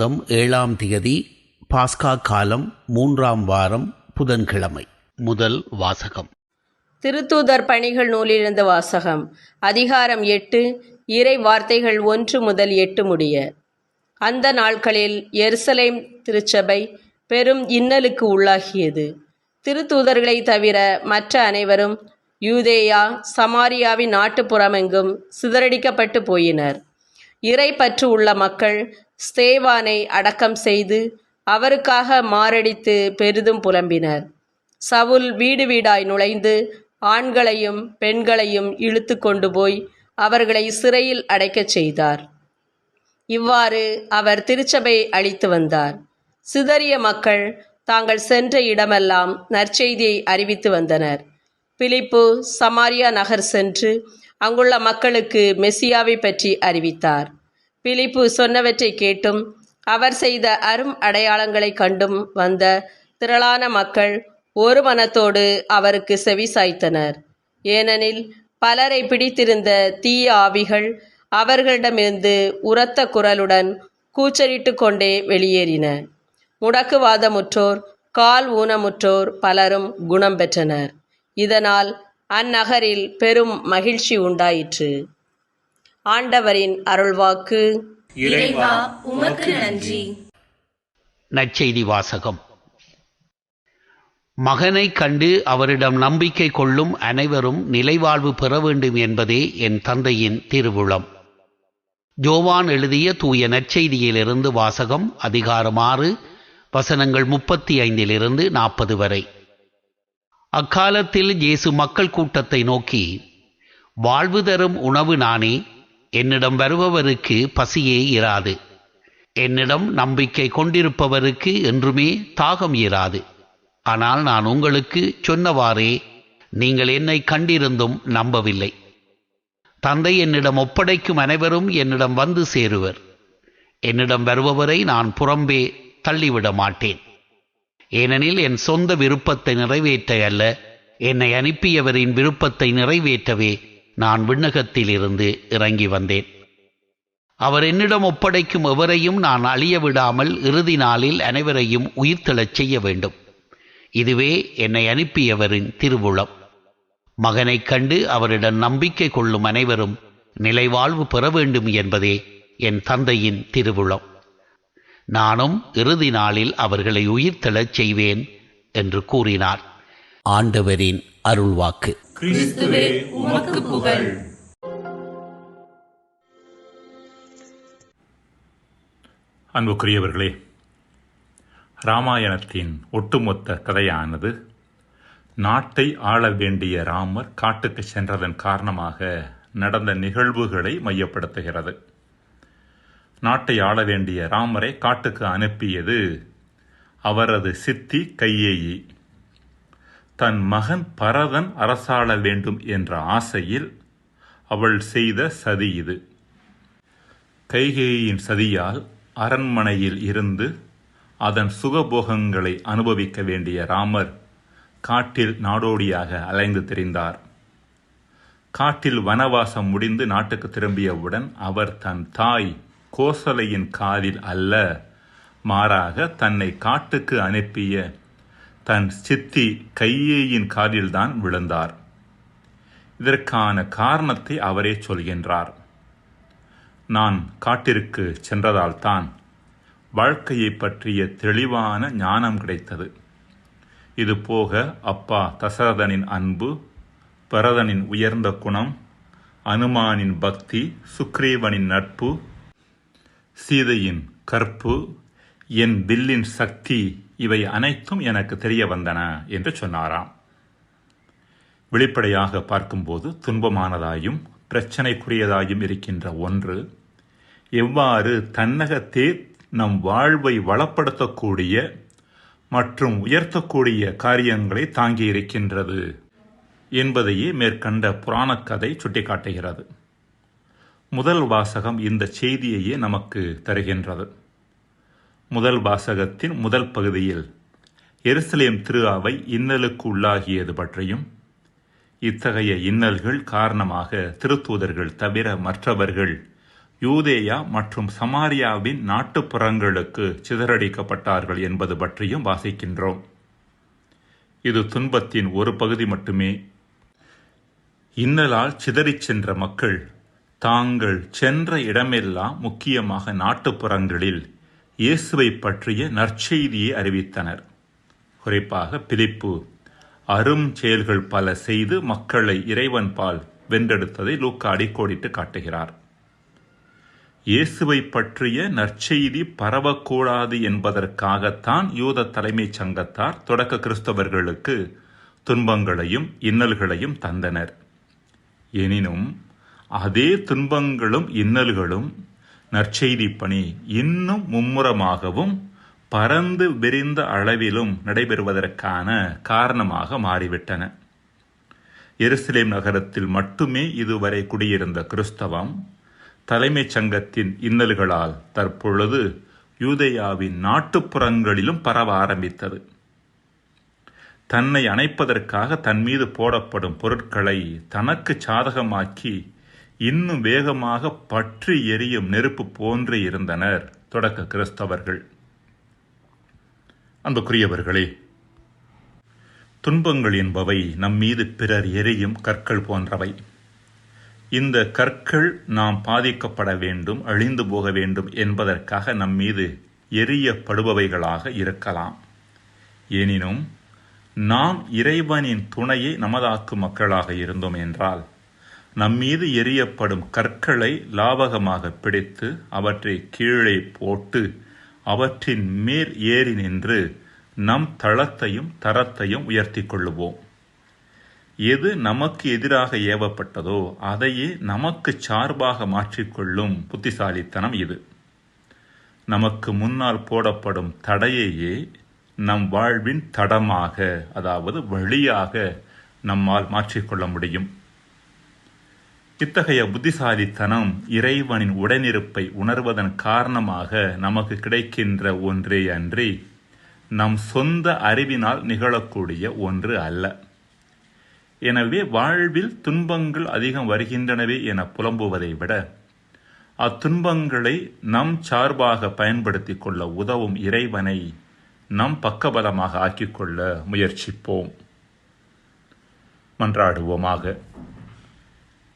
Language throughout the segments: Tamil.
மாதம் ஏழாம் திகதி பாஸ்கா காலம் மூன்றாம் வாரம் புதன்கிழமை. முதல் வாசகம். திருத்தூதர் பணிகள் நூலிலிருந்து வாசகம். அதிகாரம் எட்டு இறை வார்த்தைகள் ஒன்று முதல் எட்டு முடிய. அந்த நாட்களில் எருசலேம் திருச்சபை பெரும் இன்னலுக்கு உள்ளாகியது. திருத்தூதர்களை தவிர மற்ற அனைவரும் யூதேயா சமாரியாவின் நாட்டுப்புறமெங்கும் சிதறடிக்கப்பட்டு போயினர். இறை பற்று உள்ள மக்கள் ஸ்தேவானை அடக்கம் செய்து அவருக்காக மாரடித்து பெரிதும் புலம்பினர். சவுல் வீடு வீடாய் நுழைந்து ஆண்களையும் பெண்களையும் இழுத்து கொண்டு போய் அவர்களை சிறையில் அடைக்கச் செய்தார். இவ்வாறு அவர் திருச்சபையை அழித்து வந்தார். சிதறிய மக்கள் தாங்கள் சென்ற இடமெல்லாம் நற்செய்தியை அறிவித்து வந்தனர். பிலிப்பு சமாரியா நகர் சென்று அங்குள்ள மக்களுக்கு மெசியாவை பற்றி அறிவித்தார். பிலிப்பு சொன்னவற்றை கேட்டும். அவர் செய்த அரும் அடையாளங்களைக் கண்டும் வந்த திரளான மக்கள் ஒரு மனத்தோடு அவருக்கு செவிசாய்த்தனர் ஏனெனில் பலரை பிடித்திருந்த தீய ஆவிகள் அவர்களிடமிருந்து உரத்த குரலுடன் கூச்சலிட்டு கொண்டே வெளியேறின. முடக்குவாதமுற்றோர் கால் ஊனமுற்றோர் பலரும் குணம் பெற்றனர். இதனால் அந்நகரில் பெரும் மகிழ்ச்சி உண்டாயிற்று. ஆண்டவரின் அருள்வாக்கு. இறைவா உமக்கு நன்றி. நற்செய்தி வாசகம். மகனை கண்டு அவரிடம் நம்பிக்கை கொள்ளும் அனைவரும் நிலைவாழ்வு பெற வேண்டும் என்பதே என் தந்தையின் திருவுளம். ஜோவான் எழுதிய தூய நற்செய்தியிலிருந்து வாசகம் அதிகாரம் ஆறு வசனங்கள் முப்பத்தி ஐந்திலிருந்து நாற்பது வரை. அக்காலத்தில் இயேசு மக்கள் கூட்டத்தை நோக்கி வாழ்வு தரும் உணவு நானே என்னிடம் வருபவருக்கு பசியே இராது. என்னிடம் நம்பிக்கை கொண்டிருப்பவருக்கு என்றுமே தாகம் இராது. ஆனால் நான் உங்களுக்கு சொன்னவாறே நீங்கள் என்னை கண்டிருந்தும் நம்பவில்லை. தந்தை என்னிடம் ஒப்படைக்கும் அனைவரும் என்னிடம் வந்து சேருவர். என்னிடம் வருபவரை நான் புறம்பே தள்ளிவிட மாட்டேன். ஏனெனில் என் சொந்த விருப்பத்தை நிறைவேற்ற அல்ல என்னை அனுப்பியவரின் விருப்பத்தை நிறைவேற்றவே நான் விண்ணகத்திலிருந்து இறங்கி வந்தேன். அவர் என்னிடம் ஒப்படைக்கும் எவரையும் நான் அழிய விடாமல் இறுதி நாளில் அனைவரையும் உயிர்த்தெழச் செய்ய வேண்டும். இதுவே என்னை அனுப்பியவரின் திருவுளம். மகனைக் கண்டு அவரிடம் நம்பிக்கை கொள்ளும் அனைவரும் நிலைவாழ்வு பெற வேண்டும் என்பதே என் தந்தையின் திருவுளம். நானும் இறுதி நாளில் அவர்களை உயிர்த்தெழச் செய்வேன் என்று கூறினார். ஆண்டவரின் அருள்வாக்கு. கிறிஸ்துவே உமக்கு புகழ். அன்புக்குரியவர்களே ராமாயணத்தின் ஒட்டுமொத்த கதையானது நாட்டை ஆள வேண்டிய ராமர் காட்டுக்கு சென்றதன் காரணமாக நடந்த நிகழ்வுகளை மையப்படுத்துகிறது. நாட்டை ஆள வேண்டிய ராமரை காட்டுக்கு அனுப்பியது அவரது சித்தி கையேயி. தன் மகன் பரதன் அரசாள வேண்டும் என்ற ஆசையில் அவள் செய்த சதி இது. கைகேயின் சதியால் அரண்மனையில் இருந்து அதன் சுகபோகங்களை அனுபவிக்க வேண்டிய ராமர் காட்டில் நாடோடியாக அலைந்து திரிந்தார். காட்டில் வனவாசம் முடிந்து நாட்டுக்கு திரும்பியவுடன் அவர் தன் தாய் கோசலையின் காதில் அல்ல மாறாக தன்னை காட்டுக்கு அனுப்பிய தன் சித்தி கையேயின் காதில்தான் விழுந்தார். இதற்கான காரணத்தை அவரே சொல்கின்றார். நான் காட்டிற்கு சென்றதால்தான் வாழ்க்கையை பற்றிய தெளிவான ஞானம் கிடைத்தது. இது போக அப்பா தசரதனின் அன்பு பரதனின் உயர்ந்த குணம் அனுமானின் பக்தி சுக்ரீவனின் நட்பு சீதையின் கற்பு என் வில்லின் சக்தி இவை அனைத்தும் எனக்கு தெரிய வந்தன என்று சொன்னாராம். வெளிப்படையாக பார்க்கும்போது துன்பமானதாயும் பிரச்சனைக்குரியதாயும் இருக்கின்ற ஒன்று எவ்வாறு தன்னகத்தே நம் வாழ்வை வளப்படுத்தக்கூடிய மற்றும் உயர்த்தக்கூடிய காரியங்களை தாங்கி இருக்கின்றது என்பதையே மேற்கண்ட புராணக் கதை சுட்டிக்காட்டுகிறது. முதல் வாசகம் இந்த செய்தியையே நமக்கு தருகின்றது. முதல் வாசகத்தின் முதல் பகுதியில் எருசலேம் திரு அவை இன்னலுக்கு உள்ளாகியது பற்றியும் இத்தகைய இன்னல்கள் காரணமாக திருத்தூதர்கள் தவிர மற்றவர்கள் யூதேயா மற்றும் சமாரியாவின் நாட்டுப்புறங்களுக்கு சிதறடிக்கப்பட்டார்கள் என்பது பற்றியும் வாசிக்கின்றோம். இது துன்பத்தின் ஒரு பகுதி மட்டுமே. இன்னலால் சிதறிச் சென்ற மக்கள் தாங்கள் சென்ற இடமெல்லாம் முக்கியமாக நாட்டுப்புறங்களில் இயேசுவை பற்றிய நற்செய்தியை அறிவித்தனர். குறிப்பாக பிலிப்பு அரும் செயல்கள் பல செய்து மக்களை இறைவன் பால் வென்றெடுத்ததை லூக்கா அடிக்கோடிட்டு காட்டுகிறார். இயேசுவை பற்றிய நற்செய்தி பரவக்கூடாது என்பதற்காகத்தான் யூத தலைமைச் சங்கத்தார் தொடக்க கிறிஸ்தவர்களுக்கு துன்பங்களையும் இன்னல்களையும் தந்தனர். எனினும் அதே துன்பங்களும் இன்னல்களும் நற்செய்தி பணி இன்னும் மும்முரமாகவும் பரந்து விரிந்த அளவிலும் நடைபெறுவதற்கான காரணமாக மாறிவிட்டன. எருசலேம் நகரத்தில் மட்டுமே இதுவரை குடியிருந்த கிறிஸ்தவம் தலைமைச் சங்கத்தின் இன்னல்களால் தற்பொழுது யூதேயாவின் நாட்டுப்புறங்களிலும் பரவ ஆரம்பித்தது. தன்னை அணைப்பதற்காக தன் மீது போடப்படும் பொருட்களை தனக்கு சாதகமாக்கி இன்னும் வேகமாக பற்றி எரியும் நெருப்பு போன்று இருந்தனர் தொடக்க கிறிஸ்தவர்கள். அன்புக்குரியவர்களே துன்பங்கள் என்பவை நம் மீது பிறர் எரியும் கற்கள் போன்றவை. இந்த கற்கள் நாம் பாதிக்கப்பட வேண்டும் அழிந்து போக வேண்டும் என்பதற்காக நம் மீது எரியப்படுபவைகளாக இருக்கலாம். எனினும் நாம் இறைவனின் துணையை நமதாக்கும் மக்களாக இருந்தோம் என்றால் நம்மீது எரியப்படும் கற்களை லாவகமாக பிடித்து அவற்றை கீழே போட்டு அவற்றின் மேல் ஏறி நின்று நம் தளத்தையும் தரத்தையும் உயர்த்தி கொள்ளுவோம். எது நமக்கு எதிராக ஏவப்பட்டதோ அதையே நமக்கு சார்பாக மாற்றிக்கொள்ளும் புத்திசாலித்தனம் இது. நமக்கு முன்னால் போடப்படும் தடையையே நம் வாழ்வின் தடமாக அதாவது வழியாக நம்மால் மாற்றிக்கொள்ள முடியும். இத்தகைய புத்திசாலித்தனம் இறைவனின் உடனிருப்பை உணர்வதன் காரணமாக நமக்கு கிடைக்கின்ற ஒன்றே அன்றி நம் சொந்த அறிவினால் நிகழக்கூடிய ஒன்று அல்ல. எனவே வாழ்வில் துன்பங்கள் அதிகம் வருகின்றனவே என புலம்புவதை விட அத்துன்பங்களை நம் சார்பாக பயன்படுத்தி கொள்ள உதவும் இறைவனை நம் பக்கபலமாக ஆக்கிக்கொள்ள முயற்சிப்போம். மன்றாடுவோமாக.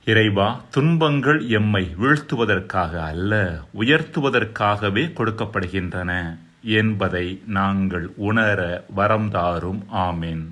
இறைவா துன்பங்கள் எம்மை வீழ்த்துவதற்காக அல்ல உயர்த்துவதற்காகவே கொடுக்கப்படுகின்றன என்பதை நாங்கள் உணர வரம் தாரும். ஆமேன்.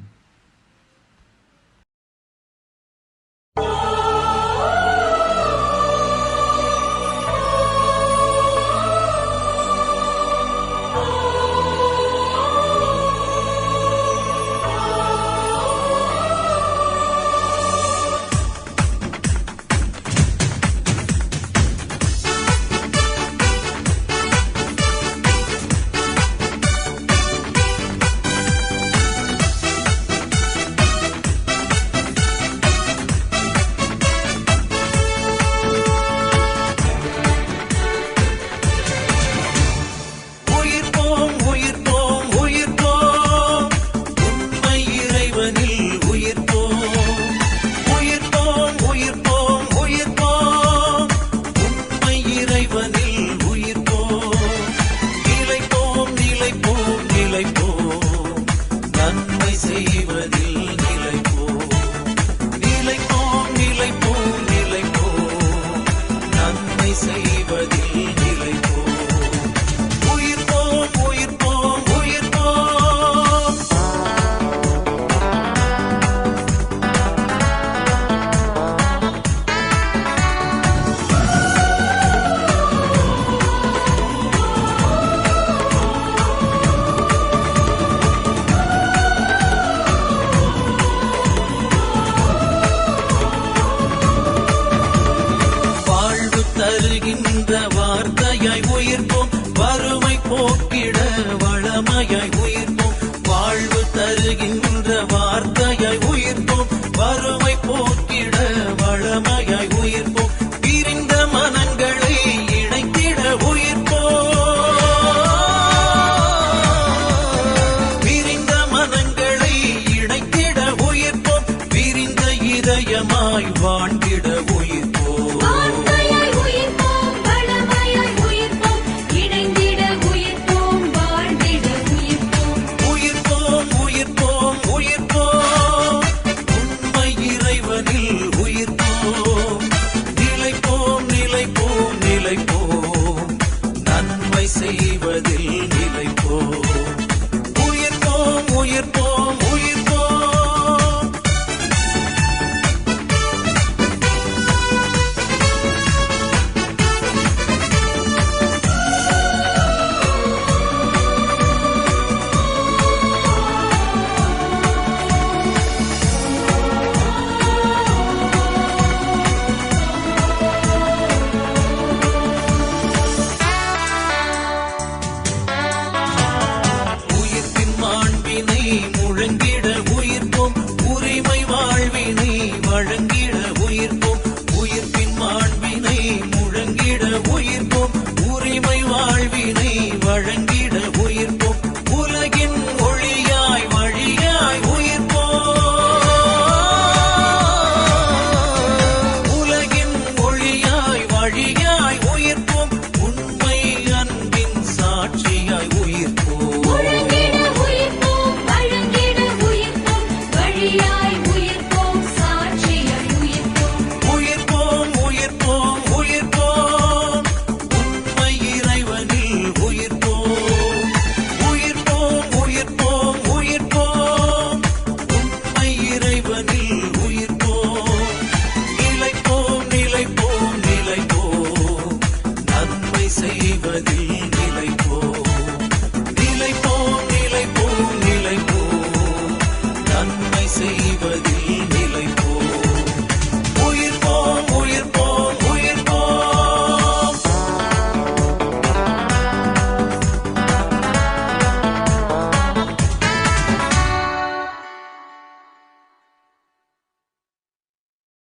வழங்கி غريبة دي إليكم